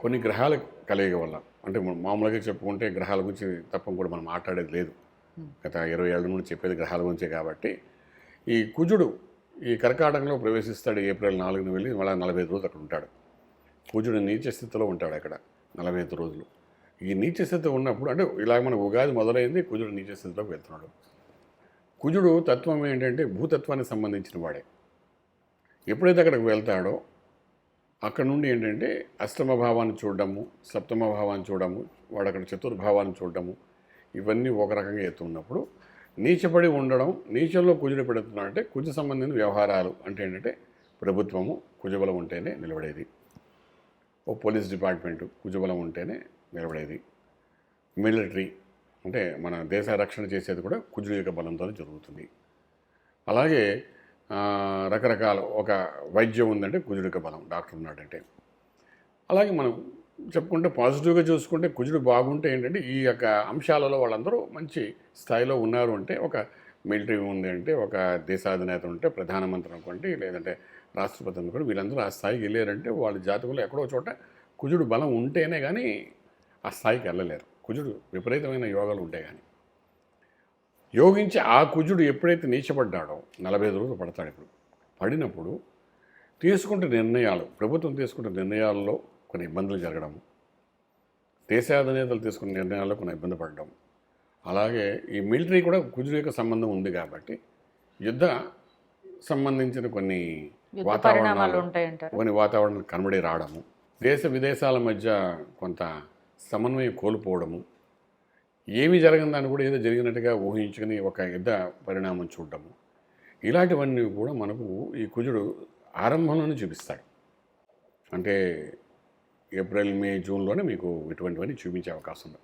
కొన్ని గ్రహాల కలయిక వల్ల అంటే మామూలుగా చెప్పుకుంటే గ్రహాల గురించి తప్ప కూడా మనం మాట్లాడేది లేదు. గత ఇరవై ఏళ్ళ నుండి చెప్పేది గ్రహాల గురించే కాబట్టి. ఈ కుజుడు ఈ కర్కాటకంలో ప్రవేశిస్తాడు ఏప్రిల్ నాలుగున వెళ్ళి మళ్ళీ నలభై ఐదు రోజులు అక్కడ ఉంటాడు. కుజుడు నీచ స్థితిలో ఉంటాడు అక్కడ నలభై ఐదు రోజులు. ఈ నీచ స్థితి ఉన్నప్పుడు అంటే ఇలా మన ఉగాది మొదలైంది కుజుడు నీచ స్థితిలోకి వెళ్తున్నాడు. కుజుడు తత్వం ఏంటంటే భూతత్వానికి సంబంధించిన వాడే. ఎప్పుడైతే అక్కడికి వెళ్తాడో అక్కడ నుండి ఏంటంటే అష్టమ భావాన్ని చూడడము సప్తమ భావాన్ని చూడడము వాడు అక్కడ చతుర్భావాన్ని చూడడము ఇవన్నీ ఒక రకంగా ఎత్తున్నప్పుడు నీచపడి ఉండడం నీచంలో కుజుడు పెడుతున్నా అంటే కుజ సంబంధించిన వ్యవహారాలు అంటే ఏంటంటే ప్రభుత్వము కుజబలం ఉంటేనే నిలబడేది. ఓ పోలీస్ డిపార్ట్మెంటు కుజబలం ఉంటేనే నిలబడేది. మిలిటరీ అంటే మన దేశ రక్షణ చేసేది కూడా కుజుడు యొక్క బలంతోనే జరుగుతుంది. అలాగే రకరకాల ఒక వైద్యం ఉందంటే కుజుడిక బలం డాక్టర్ ఉన్నాడంటే. అలాగే మనం చెప్పుకుంటే పాజిటివ్గా చూసుకుంటే కుజుడు బాగుంటే ఏంటంటే ఈ యొక్క అంశాలలో వాళ్ళందరూ మంచి స్థాయిలో ఉన్నారు అంటే ఒక మిలిటరీ ఉంది అంటే ఒక దేశాధినేత ఉంటే ప్రధానమంత్రి అనుకోండి లేదంటే రాష్ట్రపతి అనుకోండి వీళ్ళందరూ ఆ స్థాయికి వెళ్ళారంటే వాళ్ళ జాతకులు ఎక్కడో చోట కుజుడు బలం ఉంటేనే కానీ ఆ స్థాయికి వెళ్ళలేరు. కుజుడు విపరీతమైన యోగాలు ఉంటాయి కానీ యోగించి ఆ కుజుడు ఎప్పుడైతే నీచపడ్డాడో నలభై ఐదు రోజులు పడతాడు ఇప్పుడు. పడినప్పుడు తీసుకుంటే నిర్ణయాలు ప్రభుత్వం తీసుకుంటే నిర్ణయాల్లో కొన్ని ఇబ్బందులు జరగడం దేశాధినేతలు తీసుకున్న నిర్ణయాల్లో కొన్ని ఇబ్బంది పడడం. అలాగే ఈ మిలిటరీ కూడా కుజుడు యొక్క సంబంధం ఉంది కాబట్టి యుద్ధ సంబంధించిన కొన్ని వాతావరణాలు కొన్ని వాతావరణం కనబడి రావడము దేశ విదేశాల మధ్య కొంత సమన్వయం కోల్పోవడము ఏమి జరగని కూడా ఏదో జరిగినట్టుగా ఊహించుకుని ఒక యుద్ధ పరిణామం చూడటము. ఇలాంటివన్నీ కూడా మనకు ఈ కుజుడు ఆరంభంలోనే చూపిస్తాడు. అంటే ఏప్రిల్ మే జూన్లోనే మీకు ఇటువంటివన్నీ చూపించే అవకాశం ఉంది.